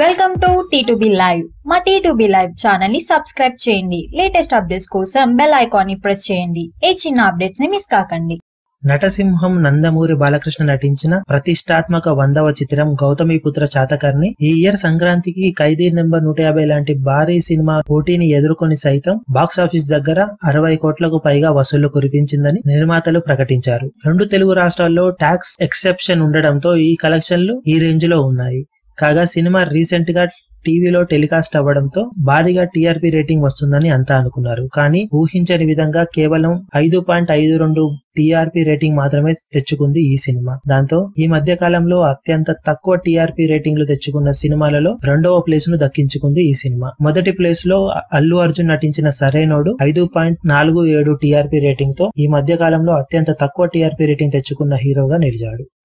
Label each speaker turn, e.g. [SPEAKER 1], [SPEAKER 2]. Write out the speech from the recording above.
[SPEAKER 1] Welcome to T live మా T live ఛానల్ని సబ్స్క్రైబ్ చేయండి. లేటెస్ట్ అప్డేట్స్ కోసం బెల్ ఐకాన్ని ప్రెస్ చేయండి. ఏ చిన్న అప్డేట్స్ని మిస్ కాకండి.
[SPEAKER 2] నటసింహం నందమూరి బాలకృష్ణ నటించిన ప్రతిష్టాత్మక వందవ చిత్రం గౌతమిపుత్ర చాతకర్ణి ఈ ఇయర్ సంక్రాంతికి ఖైదీ నెంబర్ నూట యాభై లాంటి భారీ సినిమా పోటీని ఎదుర్కొని సైతం బాక్సాఫీస్ దగ్గర అరవై కోట్లకు పైగా వసూళ్ళు కురిపించిందని నిర్మాతలు ప్రకటించారు. రెండు తెలుగు రాష్ట్రాల్లో ట్యాక్స్ ఎక్సెప్షన్ ఉండడంతో ఈ కలెక్షన్లు ఈ రేంజ్లో ఉన్నాయి. కాగా సినిమా రీసెంట్గా టీవీలో టెలికాస్ట్ అవ్వడంతో భారీగా టీఆర్పీ రేటింగ్ వస్తుందని అంతా అనుకున్నారు. కానీ ఊహించని విధంగా కేవలం ఐదు పాయింట్ ఐదు రెండు టీఆర్పీ రేటింగ్ మాత్రమే తెచ్చుకుంది ఈ సినిమా. దాంతో ఈ మధ్య కాలంలో అత్యంత తక్కువ టీఆర్పీ రేటింగ్లు తెచ్చుకున్న సినిమాలలో రెండవ ప్లేస్ను దక్కించుకుంది ఈ సినిమా. మొదటి ప్లేస్లో అల్లు అర్జున్ నటించిన సరైనోడు ఐదు పాయింట్ నాలుగు ఏడు టీఆర్పీ రేటింగ్తో ఈ మధ్య కాలంలో అత్యంత తక్కువ టీఆర్పీ రేటింగ్ తెచ్చుకున్న హీరోగా నిలిచాడు.